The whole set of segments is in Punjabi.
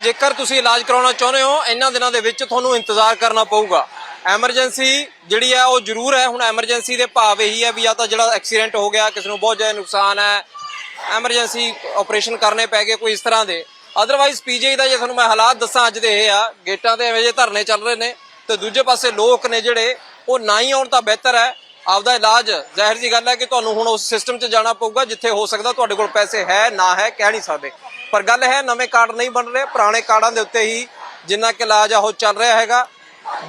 ਜੇਕਰ ਤੁਸੀਂ ਇਲਾਜ ਕਰਾਉਣਾ ਚਾਹੁੰਦੇ ਹੋ, ਇਹਨਾਂ ਦਿਨਾਂ ਦੇ ਵਿੱਚ ਤੁਹਾਨੂੰ ਇੰਤਜ਼ਾਰ ਕਰਨਾ ਪਊਗਾ। ਐਮਰਜੈਂਸੀ ਜਿਹੜੀ ਹੈ, ਉਹ ਜ਼ਰੂਰ ਹੈ। ਹੁਣ ਐਮਰਜੈਂਸੀ ਦੇ ਭਾਵ ਇਹੀ ਹੈ ਵੀ ਜਾਂ ਤਾਂ ਜਿਹੜਾ ਐਕਸੀਡੈਂਟ ਹੋ ਗਿਆ, ਕਿਸੇ ਨੂੰ ਬਹੁਤ ਜ਼ਿਆਦਾ ਨੁਕਸਾਨ ਹੈ, ਐਮਰਜੈਂਸੀ ਆਪਰੇਸ਼ਨ ਕਰਨੇ ਪੈ ਗਏ ਕੋਈ ਇਸ ਤਰ੍ਹਾਂ ਦੇ। ਅਦਰਵਾਈਜ਼ ਪੀਜੀਆਈ ਦਾ ਜੇ ਤੁਹਾਨੂੰ ਮੈਂ ਹਾਲਾਤ ਦੱਸਾਂ, ਅੱਜ ਦੇ ਇਹ ਆ, ਗੇਟਾਂ ਤੇ ਐਵੇਂ ਜੇ ਧਰਨੇ ਚੱਲ ਰਹੇ ਨੇ, ਤੇ ਦੂਜੇ ਪਾਸੇ ਲੋਕ ਨੇ ਜਿਹੜੇ, ਉਹ ਨਾ ਹੀ ਆਉਣ ਤਾਂ ਬਿਹਤਰ ਹੈ। ਆਪਦਾ ਇਲਾਜ ਜ਼ਾਹਿਰ ਜੀ ਗੱਲ ਹੈ ਕਿ ਤੁਹਾਨੂੰ ਹੁਣ ਉਸ ਸਿਸਟਮ 'ਚ ਜਾਣਾ ਪਊਗਾ, ਜਿੱਥੇ ਹੋ ਸਕਦਾ ਤੁਹਾਡੇ ਕੋਲ ਪੈਸੇ ਹੈ, ਨਾ ਹੈ, ਕਹਿ ਨਹੀਂ ਸਕਦੇ। ਪਰ ਗੱਲ ਹੈ, ਨਵੇਂ ਕਾਰਡ ਨਹੀਂ ਬਣ ਰਹੇ। ਪੁਰਾਣੇ ਕਾਰਡਾਂ ਦੇ ਉੱਤੇ ਹੀ ਜਿੰਨਾ ਕਿ ਇਲਾਜ ਆ, ਉਹ ਚੱਲ ਰਿਹਾ ਹੈਗਾ।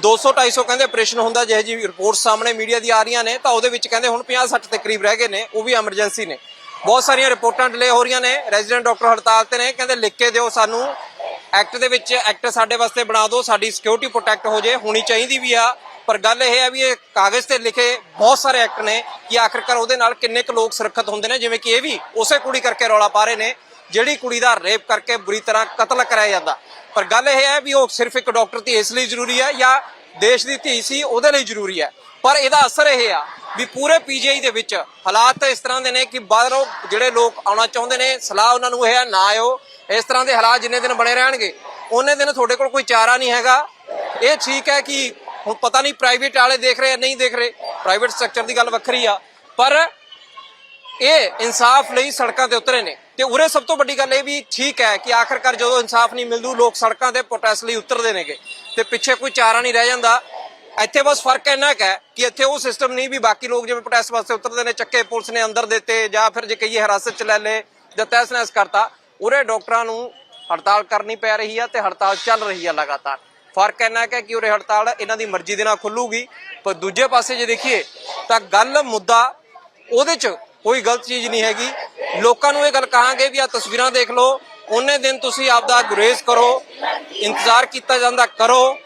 200 250 ਕਹਿੰਦੇ ਆਪਰੇਸ਼ਨ ਹੁੰਦਾ, ਜਿਹੇ ਜੀ ਰਿਪੋਰਟ ਸਾਹਮਣੇ ਮੀਡੀਆ ਦੀ ਆ ਰਹੀਆਂ ਨੇ, ਤਾਂ ਉਹਦੇ ਵਿੱਚ ਕਹਿੰਦੇ ਹੁਣ 50 60 ਦੇ ਕਰੀਬ ਰਹਿ ਗਏ ਨੇ, ਉਹ ਵੀ ਐਮਰਜੈਂਸੀ ਨੇ। ਬਹੁਤ ਸਾਰੀਆਂ ਰਿਪੋਰਟਾਂ ਡਿਲੇ ਹੋ ਰਹੀਆਂ ਨੇ ਰੈਜ਼ੀਡੈਂਟ ਡਾਕਟਰ ਹੜਤਾਲ ਤੇ ਨੇ, ਕਹਿੰਦੇ ਲਿਖ ਕੇ ਦਿਓ ਸਾਨੂੰ। ਐਕਟ ਦੇ ਵਿੱਚ ਐਕਟ ਸਾਡੇ ਵਾਸਤੇ ਬਣਾ ਦਿਓ, ਸਾਡੀ ਸਿਕਿਉਰਿਟੀ ਪ੍ਰੋਟੈਕਟ ਹੋ ਜੇ, ਹੋਣੀ ਚਾਹੀਦੀ ਵੀ ਆ। ਪਰ ਗੱਲ ਇਹ ਹੈ ਵੀ ਇਹ ਕਾਗਜ਼ ਤੇ ਲਿਖੇ ਬਹੁਤ ਸਾਰੇ ਐਕਟ ਨੇ ਕਿ ਆਖਰਕਾਰ ਉਹਦੇ ਨਾਲ ਕਿੰਨੇ ਕੁ ਲੋਕ ਸੁਰੱਖਿਅਤ ਹੁੰਦੇ ਨੇ, ਜਿਵੇਂ ਕਿ ਇਹ ਵੀ ਉਸੇ ਕੁੜੀ ਕਰਕੇ ਰੌਲਾ ਪਾ ਰਹੇ ਨੇ। ਜਿਹੜੀ ਕੁੜੀ ਦਾ ਰੇਪ ਕਰਕੇ ਬੁਰੀ ਤਰ੍ਹਾਂ ਕਤਲ ਕਰਾਇਆ ਜਾਂਦਾ। ਪਰ ਗੱਲ ਇਹ ਹੈ ਵੀ ਉਹ ਸਿਰਫ ਇੱਕ ਡਾਕਟਰ ਧੀ ਇਸ ਲਈ ਜ਼ਰੂਰੀ ਹੈ ਜਾਂ ਦੇਸ਼ ਦੀ ਧੀ ਸੀ, ਉਹਦੇ ਲਈ ਜ਼ਰੂਰੀ ਹੈ। ਪਰ ਇਹਦਾ ਅਸਰ ਇਹ ਆ ਵੀ ਪੂਰੇ ਪੀਜੀਆਈ ਦੇ ਵਿੱਚ ਹਾਲਾਤ ਇਸ ਤਰ੍ਹਾਂ ਦੇ ਨੇ ਕਿ ਬਾਹਰੋਂ ਜਿਹੜੇ ਲੋਕ ਆਉਣਾ ਚਾਹੁੰਦੇ ਨੇ, ਸਲਾਹ ਉਹਨਾਂ ਨੂੰ ਇਹ ਹੈ, ਨਾ ਆਇਓ। ਇਸ ਤਰ੍ਹਾਂ ਦੇ ਹਾਲਾਤ ਜਿੰਨੇ ਦਿਨ ਬਣੇ ਰਹਿਣਗੇ, ਉਹਨੇ ਦਿਨ ਤੁਹਾਡੇ ਕੋਲ ਕੋਈ ਚਾਰਾ ਨਹੀਂ ਹੈਗਾ। ਇਹ ਠੀਕ ਹੈ ਕਿ ਹੁਣ ਪਤਾ ਨਹੀਂ ਪ੍ਰਾਈਵੇਟ ਵਾਲੇ ਦੇਖ ਰਹੇ ਨਹੀਂ ਦੇਖ ਰਹੇ। ਪ੍ਰਾਈਵੇਟ ਸਟਰਕਚਰ ਦੀ ਗੱਲ ਵੱਖਰੀ ਆ। ਪਰ ਇਹ ਇਨਸਾਫ ਲਈ ਸੜਕਾਂ ਤੇ ਉਤਰੇ ਨੇ। ਤੇ ਉਰੇ ਸਭ ਤੋਂ ਵੱਡੀ ਗੱਲ ਇਹ ਵੀ ਠੀਕ ਹੈ ਕਿ ਆਖਰਕਾਰ ਜਦੋਂ ਇਨਸਾਫ ਨਹੀਂ ਮਿਲਦੂ, ਲੋਕ ਸੜਕਾਂ ਤੇ ਪ੍ਰੋਟੈਸਟ ਲਈ ਉਤਰਦੇ ਨੇਗੇ। ਤੇ ਪਿੱਛੇ ਕੋਈ ਚਾਰਾ ਨਹੀਂ ਰਹਿ ਜਾਂਦਾ। ਇੱਥੇ ਬਸ ਫ਼ਰਕ ਇੰਨਾ ਕੁ ਹੈ ਕਿ ਇੱਥੇ ਉਹ ਸਿਸਟਮ ਨਹੀਂ ਵੀ ਬਾਕੀ ਲੋਕ ਜਿਵੇਂ ਪ੍ਰੋਟੈਸਟ ਵਾਸਤੇ ਉਤਰਦੇ ਨੇ, ਚੱਕੇ ਪੁਲਿਸ ਨੇ ਅੰਦਰ ਦਿੱਤੇ ਜਾਂ ਫਿਰ ਜੇ ਕਹੀਏ ਹਿਰਾਸਤ ਚ ਲੈ ਲੇ ਜਾਂ ਤਹਿਸ ਨਹਿਸ ਕਰਤਾ, ਉਰੇ ਡਾਕਟਰਾਂ ਨੂੰ ਹੜਤਾਲ ਕਰਨੀ ਪੈ ਰਹੀ ਆ ਤੇ ਹੜਤਾਲ ਚੱਲ ਰਹੀ ਆ ਲਗਾਤਾਰ। ਫ਼ਰਕ ਇੰਨਾ ਕੁ ਹੈ ਕਿ ਉਰੇ ਹੜਤਾਲ ਇਹਨਾਂ ਦੀ ਮਰਜ਼ੀ ਦੇ ਨਾਲ ਖੁੱਲੂਗੀ। ਪਰ ਦੂਜੇ ਪਾਸੇ ਜੇ ਦੇਖੀਏ ਤਾਂ ਗੱਲ ਮੁੱਦਾ ਉਹਦੇ 'ਚ ਕੋਈ ਗਲਤ ਚੀਜ਼ ਨਹੀਂ ਹੈਗੀ। ਲੋਕਾਂ ਨੂੰ ਇਹ ਗੱਲ ਕਹਾਂਗੇ ਵੀ ਆ ਤਸਵੀਰਾਂ ਦੇਖ ਲਓ। ਉਹਨੇ ਦਿਨ ਤੁਸੀਂ ਆਪਦਾ ਗੁਰੇਜ਼ ਕਰੋ, ਇੰਤਜ਼ਾਰ ਕੀਤਾ ਜਾਂਦਾ ਕਰੋ।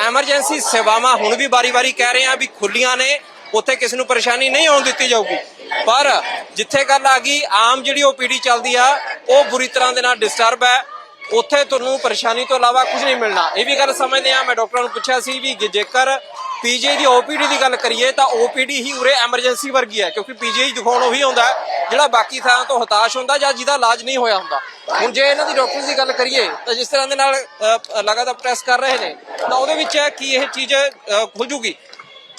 ਐਮਰਜੈਂਸੀ ਸੇਵਾਵਾਂ ਹੁਣ ਵੀ ਵਾਰੀ-ਵਾਰੀ ਕਹਿ ਰਹੇ ਆ ਵੀ ਖੁੱਲੀਆਂ ਨੇ। ਉੱਥੇ ਕਿਸੇ ਨੂੰ ਪਰੇਸ਼ਾਨੀ ਨਹੀਂ ਆਉਣ ਦਿੱਤੀ ਜਾਊਗੀ। ਪਰ ਜਿੱਥੇ ਗੱਲ ਆ ਗਈ, ਆਮ ਜਿਹੜੀ ਓਪੀਡੀ ਚੱਲਦੀ ਆ, ਉਹ ਬੁਰੀ ਤਰ੍ਹਾਂ ਦੇ ਨਾਲ ਡਿਸਟਰਬ ਹੈ। ਉੱਥੇ ਤੁਹਾਨੂੰ ਪਰੇਸ਼ਾਨੀ ਤੋਂ ਇਲਾਵਾ ਕੁਝ ਨਹੀਂ ਮਿਲਣਾ। ਇਹ ਵੀ ਗੱਲ ਸਮਝਦੇ ਆ ਮੈਂ ਡਾਕਟਰਾਂ ਨੂੰ ਪੁੱਛਿਆ ਸੀ ਵੀ ਜੇਕਰ ਪੀਜੀ ਦੀ ਓਪੀਡੀ ਦੀ ਗੱਲ ਕਰੀਏ ਤਾਂ ਓਪੀਡੀ ਹੀ ਉਰੇ ਐਮਰਜੈਂਸੀ ਵਰਗੀ ਹੈ ਕਿਉਂਕਿ ਪੀਜੀ ਦਿਖਾਉਣ ਉਹੀ ਹੁੰਦਾ ਹੈ ਜਿਹੜਾ ਬਾਕੀ ਥਾਂ ਤੋਂ ਹਤਾਸ਼ ਹੁੰਦਾ ਜਾਂ ਜਿਹਦਾ ਇਲਾਜ ਨਹੀਂ ਹੋਇਆ ਹੁੰਦਾ ਹੁਣ ਜੇ ਇਹਨਾਂ ਦੀ ਡਾਕਟਰ ਦੀ ਗੱਲ ਕਰੀਏ ਤਾਂ ਜਿਸ ਤਰ੍ਹਾਂ ਦੇ ਨਾਲ ਅ, ਲਗਾਤਾਰ ਪ੍ਰੈਸ ਕਰ ਰਹੇ ਨੇ ਤਾਂ ਉਹਦੇ ਵਿੱਚ ਹੈ ਕਿ ਇਹ ਚੀਜ਼ ਅ, ਖੁੱਲ ਜੂਗੀ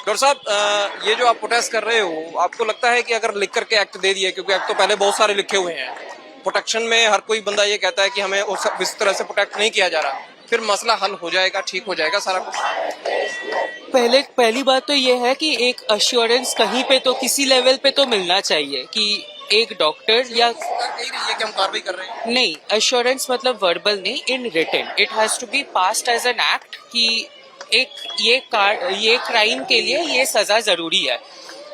डॉक्टर साहब अ, ये जो आप प्रोटेस्ट कर रहे हो आपको लगता है कि अगर लिख करके एक्ट दे दिए क्योंकि एक्ट तो पहले बहुत सारे लिखे हुए हैं प्रोटेक्शन में हर कोई बंदा ये कहता है कि हमें उस इस तरह से प्रोटेक्ट नहीं किया जा रहा फिर मसला हल हो जाएगा ठीक हो जाएगा सारा कुछ पहले, पहली बात तो ये है कि एक अश्योरेंस कहीं पे तो किसी लेवल पे तो मिलना चाहिए कि एक डॉक्टर या नहीं अश्योरेंस मतलब वर्बल नहीं in return it has to be passed as an act कि एक, ये ये क्राइम के लिए ये सजा ज़रूरी है।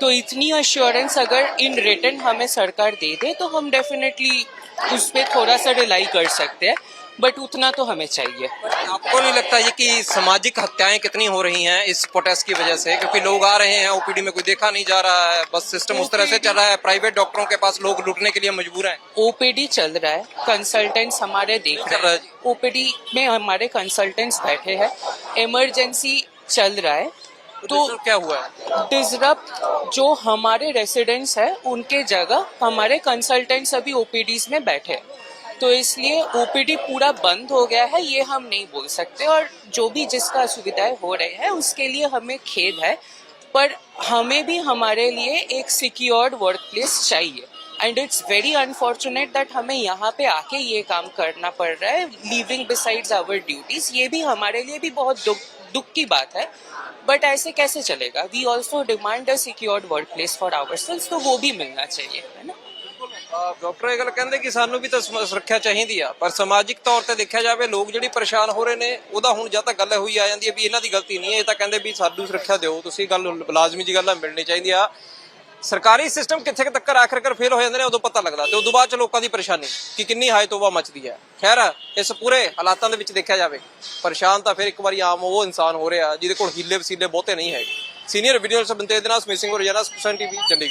तो इतनी अश्योरेंस अगर इन रिटर्न हमें सरकार दे दे तो हम डेफिनेटली उस पर थोड़ा सा रिलाई कर सकते हैं। बट उतना तो हमें चाहिए। आपको नहीं लगता ये कि सामाजिक हत्याएँ कितनी हो रही हैं इस प्रोटेस्ट की वजह से? क्योंकि लोग आ रहे हैं ओपीडी में कोई देखा नहीं जा रहा है बस सिस्टम उस तरह से चल रहा है प्राइवेट डॉक्टरों के पास लोग लूटने के लिए मजबूर हैं। ओपीडी चल रहा है कंसल्टेंट्स हमारे देख रहे हैं। ओपीडी में हमारे कंसल्टेंट्स बैठे हैं इमरजेंसी चल रहा है। तो क्या हुआ है? डिसरप्ट जो हमारे रेसिडेंट्स हैं उनके जगह हमारे कंसल्टेंट्स अभी ओपीडीज में बैठे हैं। तो इसलिए ओपीडी पूरा बंद हो गया है, ये हम नहीं बोल सकते। और जो भी जिसका असुविधाएँ हो रहे हैं, उसके लिए हमें खेद है। पर हमें भी हमारे लिए एक सिक्योर्ड वर्क प्लेस चाहिए। And it's very unfortunate that हमें यहाँ पे आके ये काम करना पड़ रहा है लिविंग बिसाइड्स आवर ड्यूटीज़ ये भी हमारे लिए भी बहुत दुख दुख की बात है। बट ऐसे कैसे चलेगा? We also demand a secured work place for our sales तो वो भी मिलना चाहिए, है ना? ਡਾਕਟਰ ਇਹ ਗੱਲ ਕਹਿੰਦੇ ਕਿ ਸਾਨੂੰ ਵੀ ਤਾਂ ਸਮ- ਸੁਰੱਖਿਆ ਚਾਹੀਦੀ ਆ, ਪਰ ਸਮਾਜਿਕ ਤੌਰ ਤੇ ਦੇਖਿਆ ਜਾਵੇ, ਲੋਕ ਜਿਹੜੀ ਪਰੇਸ਼ਾਨ ਹੋ ਰਹੇ ਨੇ, ਉਹਦਾ ਹੁਣ ਜਾਂ ਤਾਂ ਗੱਲ ਹੋਈ ਆ ਜਾਂਦੀ ਹੈ ਵੀ ਇਹਨਾਂ ਦੀ ਗਲਤੀ ਨਹੀਂ ਹੈ, ਇਹ ਤਾਂ ਕਹਿੰਦੇ ਵੀ ਸਾਨੂੰ ਸੁਰੱਖਿਆ ਦਿਓ, ਤੁਸੀਂ ਗੱਲ ਲਾਜ਼ਮੀ ਜੀ ਗੱਲ ਆ, ਮਿਲਣੀ ਚਾਹੀਦੀ ਆ। ਸਰਕਾਰੀ ਸਿਸਟਮ ਕਿੱਥੇ ਕੁ ਤੱਕ ਆਖਰਕਾਰ ਫੇਲ ਹੋ ਜਾਂਦੇ ਨੇ, ਉਦੋਂ ਪਤਾ ਲੱਗਦਾ ਤੇ ਉਦੋਂ ਬਾਅਦ ਚ ਲੋਕਾਂ ਦੀ ਪਰੇਸ਼ਾਨੀ, ਕਿ ਕਿੰਨੀ ਹਾਈ ਤੋਬਾ ਮਚਦੀ ਹੈ। ਖੈਰ, ਇਸ ਪੂਰੇ ਹਾਲਾਤਾਂ ਦੇ ਵਿੱਚ ਦੇਖਿਆ ਜਾਵੇ, ਪਰੇਸ਼ਾਨ ਤਾਂ ਫਿਰ ਇੱਕ ਵਾਰੀ ਆਮ ਉਹ ਇਨਸਾਨ ਹੋ ਰਿਹਾ, ਜਿਹਦੇ ਕੋਲ ਹੀਲੇ ਵਸੀਲੇ ਬਹੁਤੇ ਨਹੀਂ ਹੈਗੇ। ਸੀਨੀਅਰ ਵੀਡੀਓ ਸਬੰਤੇ ਦੇ ਨਾਲ ਸਮਿਸਿੰਗ ਰੋਜ਼ਾਨਾ ਸਪੋਕਸਨ ਟੀਵੀ, ਚੰਡੀਗੜ੍ਹ।